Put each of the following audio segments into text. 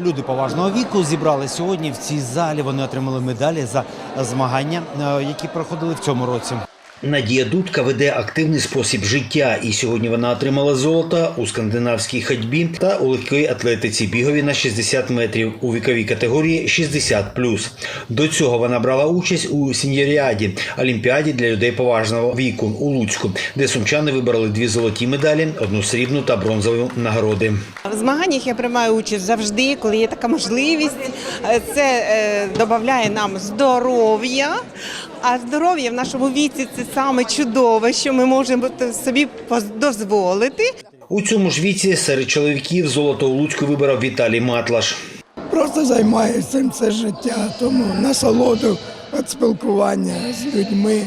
Люди поважного віку зібрали сьогодні в цій залі. Вони отримали медалі за змагання, е, які проходили в цьому році. Надія Дудка веде активний спосіб життя, і сьогодні вона отримала золото у скандинавській ходьбі та у легкій атлетиці бігові на 60 метрів у віковій категорії 60+. До цього вона брала участь у сіньоріаді олімпіаді для людей поважного віку у Луцьку, де сумчани вибрали дві золоті медалі, одну срібну та бронзову нагороди. В змаганнях я приймаю участь завжди, коли є така можливість. Е, Це е, додає нам здоров'я. А здоров'я в нашому віці це саме чудове, що ми можемо собі дозволити. У цьому ж віці серед чоловіків золото у Луцьку вибрав Віталій Матлаш. Просто займаюся цим все життя, тому насолоду від спілкування з людьми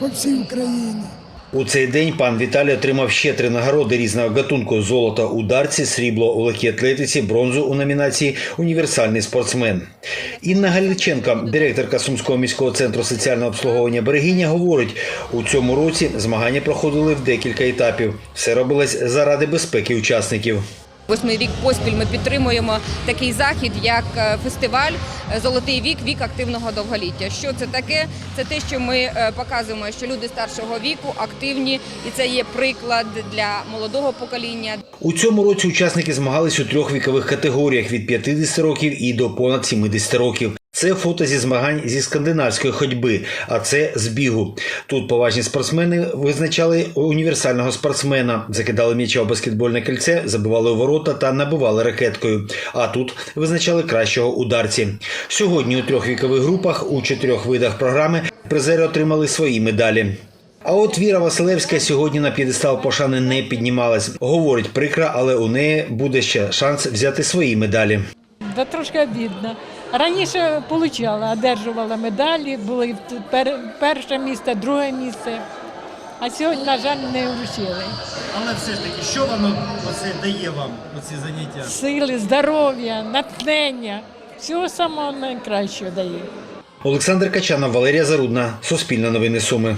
по всій Україні. У цей день пан Віталій отримав ще три нагороди різного гатунку: золото у дарці, срібло у легкій атлетиці, бронзу у номінації Універсальний спортсмен. Інна Галіченка, директорка Сумського міського центру соціального обслуговування Берегиня, говорить: у цьому році змагання проходили в декілька етапів. Все робилось заради безпеки учасників. Восьмий рік поспіль ми підтримуємо такий захід, як е, фестиваль е, Золотий вік, вік активного довголіття. Що це таке? Це те, що ми е, показуємо, що люди старшого віку активні, і це є приклад для молодого покоління. У цьому році учасники змагались у трьох вікових категоріях від 50 років і до понад 70 років. Це фото зі змагань зі скандинавської ходьби, а це з бігу. Тут поважні спортсмени визначали універсального спортсмена, закидали м'яча у баскетбольне кільце, забивали у ворота та набивали ракеткою. А тут визначали кращого ударці. Сьогодні у трьох вікових групах у чотирьох видах програми призери отримали свої медалі. А от Віра Василевська сьогодні на п'єдестал пошани не піднімалась. Говорить прикра, але у неї буде ще шанс взяти свої медалі. Да трошки обідно. Раніше отримала, одержувала медалі, були перше місце, друге місце. А сьогодні, на жаль, не вручили. Але все ж таки, що воно оце дає вам оці заняття? Сили, здоров'я, натхнення. Всього самого найкращого дає. Олександр Качанов, Валерія Зарудна, Суспільне новини Суми.